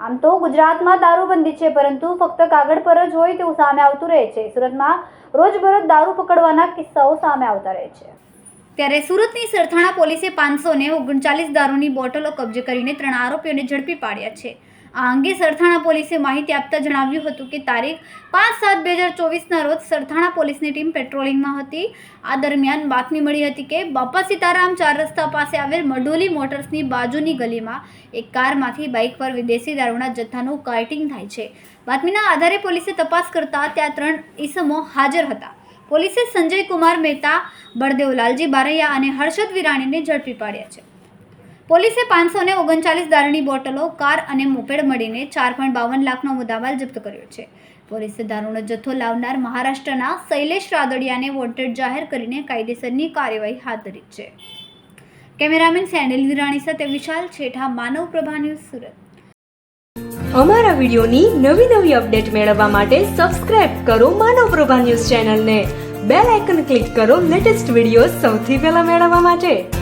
આમ તો ગુજરાતમાં દારૂબંધી છે, પરંતુ ફક્ત કાગળ પર જ હોય તેવું સામે આવતું રહે છે. સુરતમાં રોજબરોજ દારૂ પકડવાના કિસ્સાઓ સામે આવતા રહે છે. ત્યારે સુરતની સરથાણા પોલીસે પાંચસો ને ઓગણચાલીસ દારૂની બોટલો કબજે કરીને ત્રણ આરોપીઓને ઝડપી પાડ્યા છે. આ અંગે સરથાણા પોલીસે માહિતી આપતા જણાવ્યું હતું કે તારીખ પાંચ સાત બે હજાર ચોવીસના રોજ સરથાણા પોલીસની ટીમ પેટ્રોલિંગમાં હતી. આ દરમિયાન બાતમી મળી હતી કે બાપા સીતારામ ચાર રસ્તા પાસે આવેલ મડોલી મોટર્સની બાજુની ગલીમાં એક કારમાંથી બાઇક પર વિદેશી દારૂના જથ્થાનું કાર્ટિંગ થાય છે. બાતમીના આધારે પોલીસે તપાસ કરતા ત્યાં ત્રણ ઈસમો હાજર હતા. પોલીસે સંજય કુમાર મહેતા બળદેવ લાલજી બારૈયા અને હર્ષદ વિરાણીને ઝડપી પાડ્યા છે. પોલીસે પાંચસો ને ઓગણચાલીસ દારૂની બોટલો, કાર અને મોપેડ મળીને ચાર પોઈન્ટ બાવન લાખનો મુદ્દામાલ જપ્ત કર્યો છે. પોલીસે દારૂનો જથ્થો લાવનાર મહારાષ્ટ્રના શૈલેષ રાદડિયાને વોન્ટેડ જાહેર કરીને કાયદેસરની કાર્યવાહી હાથ ધરી છે. કેમેરામેન સેન્ડલ વિરાણી સાથે વિશાલ છેઠા, માનવ પ્રભા ન્યૂઝ સુરત. અમારા વિડિયોની નવી નવી અપડેટ મેળવવા માટે સબસ્ક્રાઇબ કરો માનવ પ્રભા ન્યૂઝ ચેનલને. બેલ આઇકન ક્લિક કરો લેટેસ્ટ વીડિયો સૌથી પહેલા મેળવવા માટે.